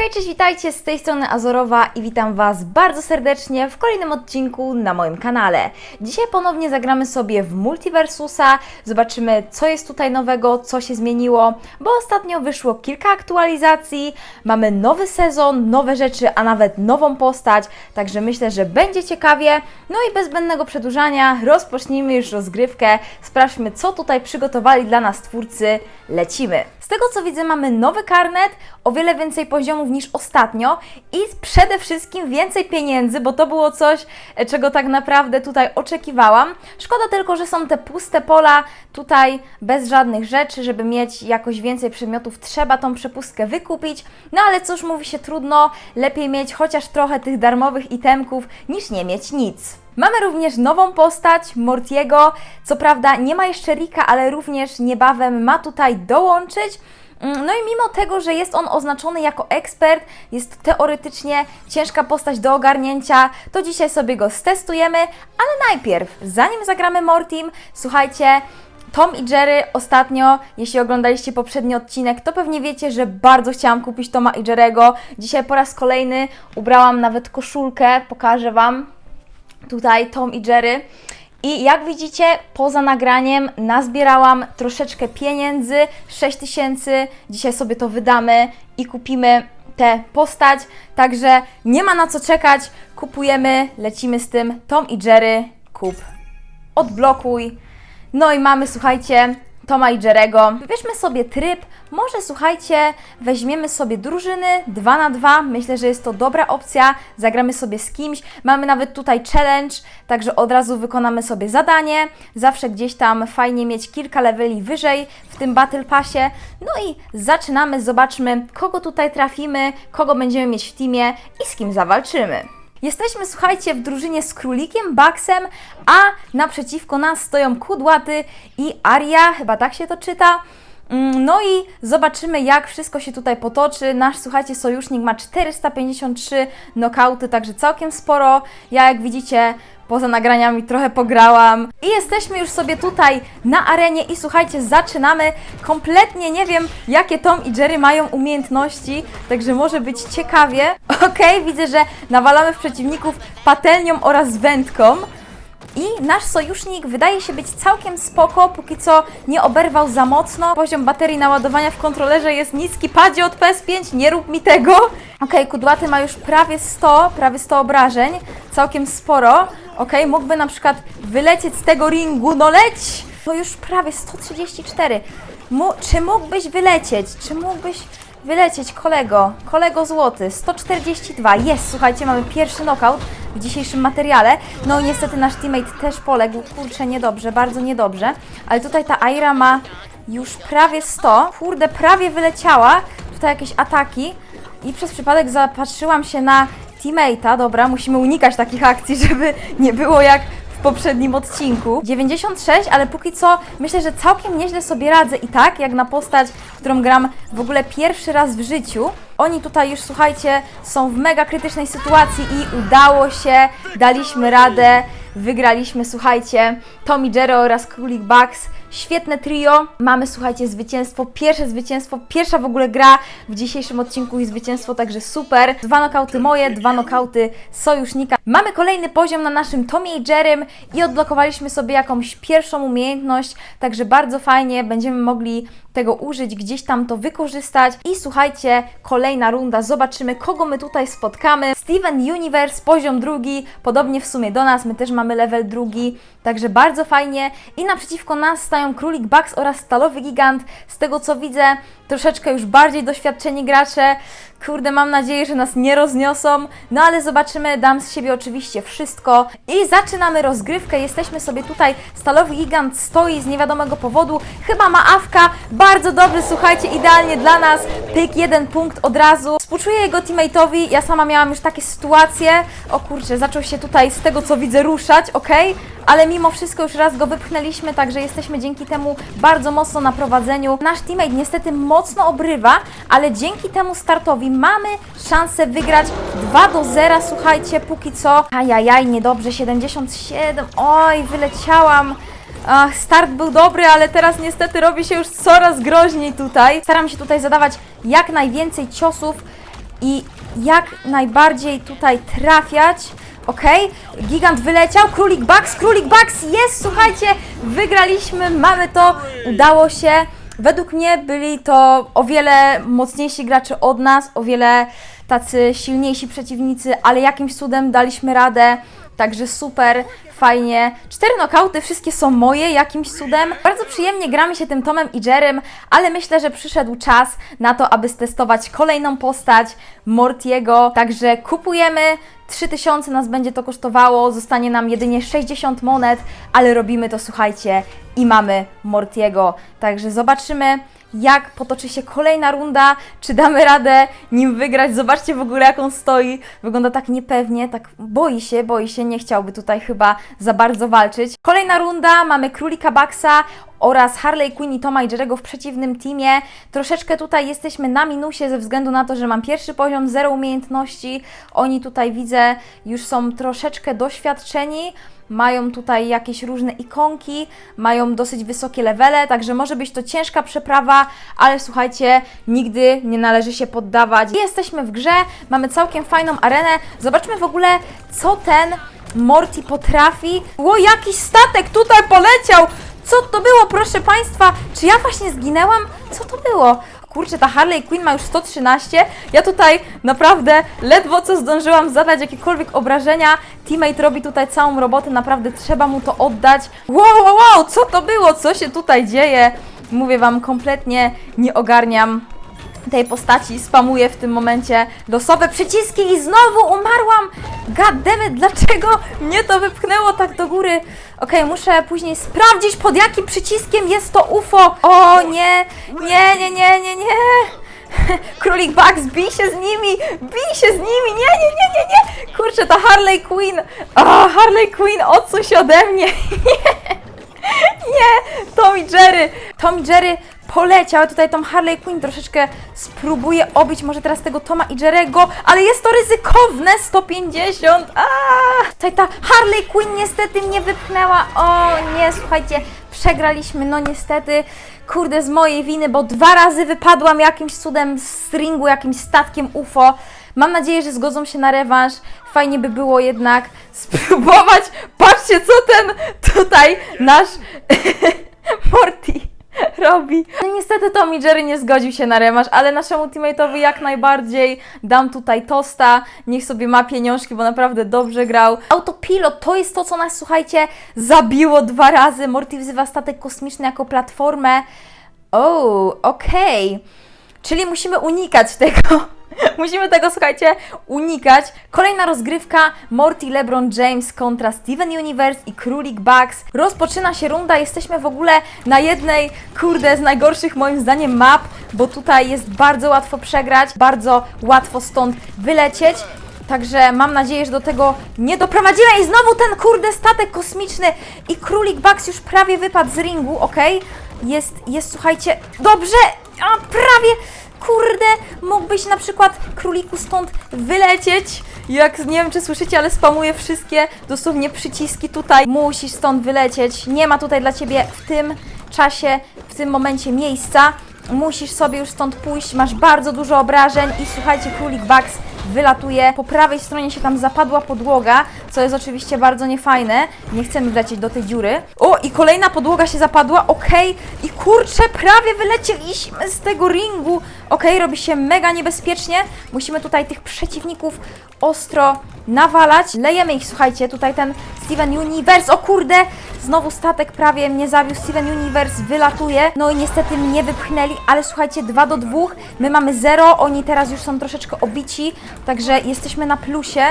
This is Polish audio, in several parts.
Hej, cześć, witajcie, z tej strony Azorowa i witam Was bardzo serdecznie w kolejnym odcinku na moim kanale. Dzisiaj ponownie zagramy sobie w Multiversusa, zobaczymy co jest tutaj nowego, co się zmieniło, bo ostatnio wyszło kilka aktualizacji, mamy nowy sezon, nowe rzeczy, a nawet nową postać, także myślę, że będzie ciekawie. No i bez zbędnego przedłużania rozpocznijmy już rozgrywkę, sprawdźmy co tutaj przygotowali dla nas twórcy, lecimy. Tego co widzę mamy nowy karnet, o wiele więcej poziomów niż ostatnio i przede wszystkim więcej pieniędzy, bo to było coś, e, czego tak naprawdę tutaj oczekiwałam. Szkoda tylko, że są te puste pola tutaj bez żadnych rzeczy, żeby mieć jakoś więcej przedmiotów, trzeba tą przepustkę wykupić. No ale cóż, mówi się trudno, lepiej mieć chociaż trochę tych darmowych itemków niż nie mieć nic. Mamy również nową postać, Mortiego. Co prawda nie ma jeszcze Rika, ale również niebawem ma tutaj dołączyć. Mm, No i mimo tego, że jest on oznaczony jako ekspert, jest teoretycznie ciężka postać do ogarnięcia, to dzisiaj sobie go stestujemy, ale najpierw, zanim zagramy Mortim, słuchajcie, Tom i Jerry ostatnio, jeśli oglądaliście poprzedni odcinek, to pewnie wiecie, że bardzo chciałam kupić Toma i Jerry'ego. Dzisiaj po raz kolejny ubrałam nawet koszulkę, pokażę Wam tutaj Tom i Jerry. I jak widzicie, poza nagraniem nazbierałam troszeczkę pieniędzy, 6 tysięcy. Dzisiaj sobie to wydamy i kupimy tę postać. Także nie ma na co czekać. Kupujemy, lecimy z tym. Tom i Jerry, kup. Odblokuj. No i mamy, słuchajcie, Toma i Jerego. Wybierzmy sobie tryb. Może słuchajcie, weźmiemy sobie drużyny 2 na 2 Myślę, że jest to dobra opcja. Zagramy sobie z kimś. Mamy nawet tutaj challenge, także od razu wykonamy sobie zadanie. Zawsze gdzieś tam fajnie mieć kilka leveli wyżej w tym Battle Passie. No i zaczynamy, zobaczmy, kogo tutaj trafimy, kogo będziemy mieć w teamie i z kim zawalczymy. Jesteśmy, słuchajcie, w drużynie z królikiem, Baxem, a naprzeciwko nas stoją Kudłaty i Aria, chyba tak się to czyta. Mm, No i zobaczymy, jak wszystko się tutaj potoczy. Nasz, słuchajcie, sojusznik ma 453 nokauty, także całkiem sporo. Ja, jak widzicie, poza nagraniami trochę pograłam. I jesteśmy już sobie tutaj na arenie i słuchajcie, zaczynamy. Kompletnie nie wiem, jakie Tom i Jerry mają umiejętności, także może być ciekawie. Okej, widzę, że nawalamy w przeciwników patelnią oraz wędką. I nasz sojusznik wydaje się być całkiem spoko, póki co nie oberwał za mocno. Poziom baterii naładowania w kontrolerze jest niski. Padzie od PS5, nie rób mi tego. Okej, kudłaty ma już prawie 100, prawie 100 obrażeń, całkiem sporo. Okej, mógłby na przykład wylecieć z tego ringu, no leć! To już prawie 134. Mu, czy mógłbyś wylecieć? Czy mógłbyś wylecieć, kolego? Kolego złoty, 142. Jest, słuchajcie, mamy pierwszy knockout w dzisiejszym materiale. No niestety nasz teammate też poległ. Kurczę, niedobrze, bardzo niedobrze. Ale tutaj ta Aira ma już prawie 100. Kurde, prawie wyleciała. Tutaj jakieś ataki. I przez przypadek zapatrzyłam się na teammate'a. Dobra, musimy unikać takich akcji, żeby nie było jak poprzednim odcinku. 96, ale póki co myślę, że całkiem nieźle sobie radzę i tak, jak na postać, którą gram w ogóle pierwszy raz w życiu. Oni tutaj już, słuchajcie, są w mega krytycznej sytuacji i udało się, daliśmy radę, wygraliśmy, słuchajcie, Tommy Jerry oraz Królik Bugs. Świetne trio. Mamy, słuchajcie, zwycięstwo, pierwsze zwycięstwo, pierwsza w ogóle gra w dzisiejszym odcinku i zwycięstwo, także super. Dwa nokauty moje, dwa nokauty sojusznika. Mamy kolejny poziom na naszym Tommy i i odblokowaliśmy sobie jakąś pierwszą umiejętność, także bardzo fajnie, będziemy mogli tego użyć, gdzieś tam to wykorzystać. I słuchajcie, kolejna runda, zobaczymy kogo my tutaj spotkamy. Steven Universe, poziom drugi, podobnie w sumie do nas, my też mamy level drugi, także bardzo fajnie. I naprzeciwko nas stają Królik Bugs oraz Stalowy Gigant. Z tego co widzę, troszeczkę już bardziej doświadczeni gracze. Kurde, mam nadzieję, że nas nie rozniosą. No ale zobaczymy, dam z siebie oczywiście wszystko. I zaczynamy rozgrywkę. Jesteśmy sobie tutaj. Stalowy gigant stoi z niewiadomego powodu. Chyba ma awka. Bardzo dobry, słuchajcie, idealnie dla nas. Pyk, jeden punkt od razu. Współczuję jego teammate'owi. Ja sama miałam już takie sytuacje. O kurczę, zaczął się tutaj z tego co widzę ruszać, ok? Ale mimo wszystko już raz go wypchnęliśmy, także jesteśmy dzięki temu bardzo mocno na prowadzeniu. Nasz teammate niestety mocno obrywa, ale dzięki temu startowi mamy szansę wygrać 2 do 0, słuchajcie, póki co. Ajajaj, niedobrze, 77, oj, wyleciałam. Ach, start był dobry, ale teraz niestety robi się już coraz groźniej tutaj. Staram się tutaj zadawać jak najwięcej ciosów. i jak najbardziej tutaj trafiać. Okej, gigant wyleciał, królik Bugs, królik Bugs jest, słuchajcie, wygraliśmy, mamy to, udało się. Według mnie byli to o wiele mocniejsi gracze od nas, o wiele tacy silniejsi przeciwnicy, ale jakimś cudem daliśmy radę. Także super, fajnie. Cztery nokauty, wszystkie są moje jakimś cudem. Bardzo przyjemnie gramy się tym Tomem i Jerem, ale myślę, że przyszedł czas na to, aby stestować kolejną postać Mortiego. Także kupujemy. 3000 nas będzie to kosztowało, zostanie nam jedynie 60 monet, ale robimy to, słuchajcie, i mamy Mortiego. Także zobaczymy, jak potoczy się kolejna runda, czy damy radę nim wygrać. Zobaczcie w ogóle, jak on stoi. Wygląda tak niepewnie, tak boi się, boi się, nie chciałby tutaj chyba za bardzo walczyć. Kolejna runda, mamy Królika Baxa oraz Harley Quinn i Toma i Jerego w przeciwnym teamie. Troszeczkę tutaj jesteśmy na minusie ze względu na to, że mam pierwszy poziom, zero umiejętności. Oni tutaj widzę już są troszeczkę doświadczeni. Mają tutaj jakieś różne ikonki, mają dosyć wysokie levele, także może być to ciężka przeprawa, ale słuchajcie, nigdy nie należy się poddawać. Jesteśmy w grze, mamy całkiem fajną arenę. Zobaczmy w ogóle, co ten Morty potrafi. Ło, jakiś statek tutaj poleciał! Co to było, proszę Państwa? Czy ja właśnie zginęłam? Co to było? Kurczę, ta Harley Quinn ma już 113. Ja tutaj naprawdę ledwo co zdążyłam zadać jakiekolwiek obrażenia. Teammate robi tutaj całą robotę, naprawdę trzeba mu to oddać. Wow, wow, wow, co to było? Co się tutaj dzieje? Mówię Wam, kompletnie nie ogarniam tej postaci, spamuję w tym momencie losowe przyciski i znowu umarłam! Goddammit, dlaczego mnie to wypchnęło tak do góry? Okej, muszę później sprawdzić pod jakim przyciskiem jest to UFO! O nie, nie, nie, nie, nie, nie! Królik Bugs, bij się z nimi! Bij się z nimi! Nie, nie, nie, nie, nie! Kurczę, ta Harley Quinn! O, Harley Quinn, odsuń się ode mnie! Nie! Tom i Jerry! Tom i Jerry poleciał. Tutaj tą Harley Quinn troszeczkę spróbuję obić może teraz tego Toma i Jerego, ale jest to ryzykowne! 150! Aaa! Tutaj ta Harley Quinn niestety mnie wypchnęła. O nie, słuchajcie, przegraliśmy, no niestety. Kurde, z mojej winy, bo dwa razy wypadłam jakimś cudem z ringu, jakimś statkiem UFO. Mam nadzieję, że zgodzą się na rewanż. Fajnie by było jednak spróbować. Patrzcie, co ten tutaj nasz Morty robi. No niestety Tom Jerry nie zgodził się na rewanż, ale naszemu teammate'owi jak najbardziej dam tutaj tosta. Niech sobie ma pieniążki, bo naprawdę dobrze grał. Autopilot to jest to, co nas, słuchajcie, zabiło dwa razy. Morty wzywa statek kosmiczny jako platformę. O, okej. Czyli musimy unikać tego. Musimy tego, słuchajcie, unikać. Kolejna rozgrywka Morty LeBron James kontra Steven Universe i Królik Bugs. Rozpoczyna się runda, jesteśmy w ogóle na jednej, kurde, z najgorszych moim zdaniem map, bo tutaj jest bardzo łatwo przegrać, bardzo łatwo stąd wylecieć. Także mam nadzieję, że do tego nie doprowadzimy. I znowu ten kurde statek kosmiczny i Królik Bugs już prawie wypadł z ringu, ok? Jest, jest, słuchajcie, dobrze, a prawie, kurde, mógłbyś na przykład króliku stąd wylecieć. Jak nie wiem, czy słyszycie, ale spamuję wszystkie dosłownie przyciski tutaj. Musisz stąd wylecieć. Nie ma tutaj dla ciebie w tym czasie, w tym momencie miejsca. Musisz sobie już stąd pójść. Masz bardzo dużo obrażeń i słuchajcie, królik Bugs wylatuje. Po prawej stronie się tam zapadła podłoga, co jest oczywiście bardzo niefajne. Nie chcemy wlecieć do tej dziury. O, i kolejna podłoga się zapadła, okej. I kurczę, prawie wylecieliśmy z tego ringu. Okej, robi się mega niebezpiecznie. Musimy tutaj tych przeciwników ostro nawalać. Lejemy ich, słuchajcie, tutaj ten Steven Universe, o kurde, znowu statek prawie mnie zabił, Steven Universe wylatuje, no i niestety mnie wypchnęli, ale słuchajcie, 2 do 2, my mamy 0, oni teraz już są troszeczkę obici, także jesteśmy na plusie.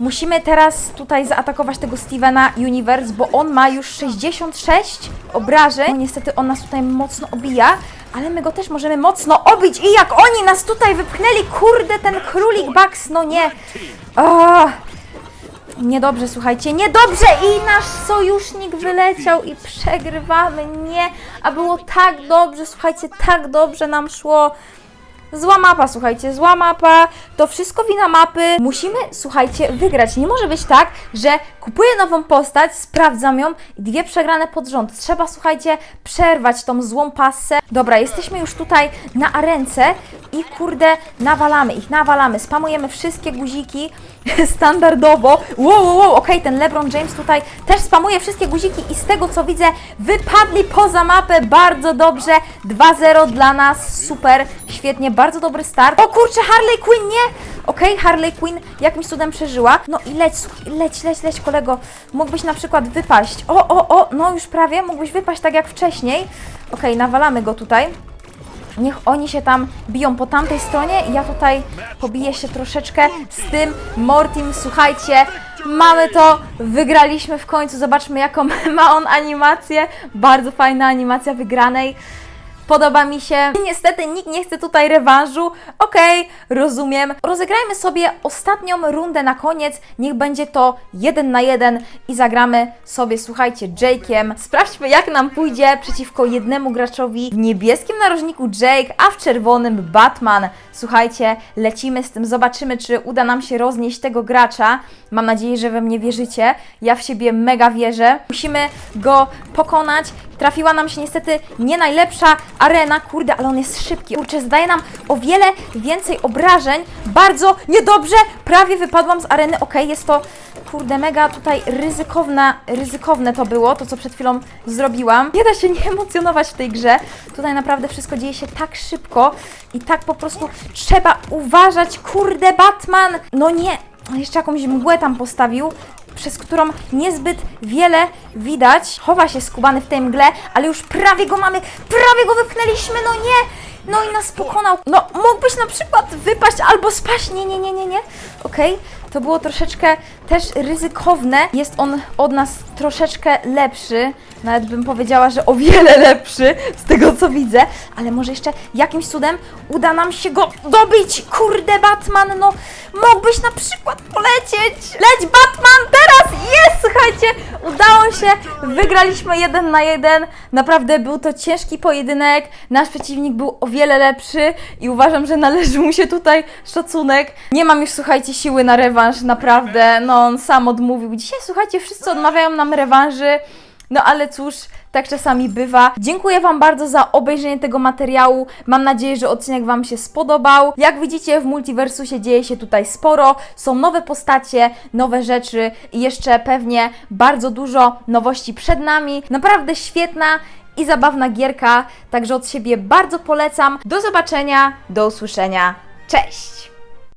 Musimy teraz tutaj zaatakować tego Stevena Universe, bo on ma już 66 obrażeń. No, niestety on nas tutaj mocno obija, ale my go też możemy mocno obić i jak oni nas tutaj wypchnęli, kurde, ten królik Bugs, no nie. Oh. Niedobrze, słuchajcie, niedobrze i nasz sojusznik wyleciał i przegrywamy, nie, a było tak dobrze, słuchajcie, tak dobrze nam szło. Zła mapa, słuchajcie, zła mapa, to wszystko wina mapy. Musimy, słuchajcie, wygrać. Nie może być tak, że kupuję nową postać, sprawdzam ją i dwie przegrane pod rząd. Trzeba, słuchajcie, przerwać tą złą passę. Dobra, jesteśmy już tutaj na arence i kurde, nawalamy ich, nawalamy, spamujemy wszystkie guziki standardowo. Wow, wow, wow, okej, ten LeBron James tutaj też spamuje wszystkie guziki i z tego co widzę, wypadli poza mapę bardzo dobrze. 2-0 dla nas, super, świetnie, bardzo dobry start. O kurczę, Harley Quinn, nie! Okej, Harley Quinn jakimś cudem przeżyła. No i leć, leć, leć, leć, kolego. Mógłbyś na przykład wypaść. O, o, o, no już prawie, mógłbyś wypaść tak jak wcześniej. Okej, nawalamy go tutaj. Niech oni się tam biją po tamtej stronie ja tutaj pobiję się troszeczkę z tym Mortim. Słuchajcie, mamy to, wygraliśmy w końcu. Zobaczmy jaką ma on animację. Bardzo fajna animacja wygranej. Podoba mi się. Niestety nikt nie chce tutaj rewanżu. Okej, rozumiem. Rozegrajmy sobie ostatnią rundę na koniec. Niech będzie to jeden na jeden i zagramy sobie, słuchajcie, Jake'iem. Sprawdźmy, jak nam pójdzie przeciwko jednemu graczowi w niebieskim narożniku Jake, a w czerwonym Batman. Słuchajcie, lecimy z tym, zobaczymy, czy uda nam się roznieść tego gracza. Mam nadzieję, że we mnie wierzycie. Ja w siebie mega wierzę. Musimy go pokonać. Trafiła nam się niestety nie najlepsza arena, kurde, ale on jest szybki. Kurczę, zdaje nam o wiele więcej obrażeń. Bardzo niedobrze, prawie wypadłam z areny. Okej, jest to, kurde, mega tutaj ryzykowne, ryzykowne to było, to co przed chwilą zrobiłam. Nie da się nie emocjonować w tej grze. Tutaj naprawdę wszystko dzieje się tak szybko i tak po prostu trzeba uważać. Kurde, Batman! No nie, jeszcze jakąś mgłę tam postawił przez którą niezbyt wiele widać. Chowa się skubany w tej mgle, ale już prawie go mamy, prawie go wypchnęliśmy, no nie! No i nas pokonał. No, mógłbyś na przykład wypaść albo spaść. Nie, nie, nie, nie, nie. Okej, to było troszeczkę też ryzykowne. Jest on od nas troszeczkę lepszy. Nawet bym powiedziała, że o wiele lepszy z tego co widzę. Ale może jeszcze jakimś cudem uda nam się go dobić. Kurde, Batman, no mógłbyś na przykład polecieć. Leć, Batman, teraz! Jest, słuchajcie, udało się. Wygraliśmy jeden na jeden. Naprawdę był to ciężki pojedynek. Nasz przeciwnik był o wiele lepszy i uważam, że należy mu się tutaj szacunek. Nie mam już, słuchajcie, siły na rewanż, naprawdę. No, on sam odmówił. Dzisiaj, słuchajcie, wszyscy odmawiają nam rewanży. No ale cóż, tak czasami bywa. Dziękuję Wam bardzo za obejrzenie tego materiału. Mam nadzieję, że odcinek Wam się spodobał. Jak widzicie, w Multiversusie dzieje się tutaj sporo. Są nowe postacie, nowe rzeczy i jeszcze pewnie bardzo dużo nowości przed nami. Naprawdę świetna i zabawna gierka, także od siebie bardzo polecam. Do zobaczenia, do usłyszenia. Cześć!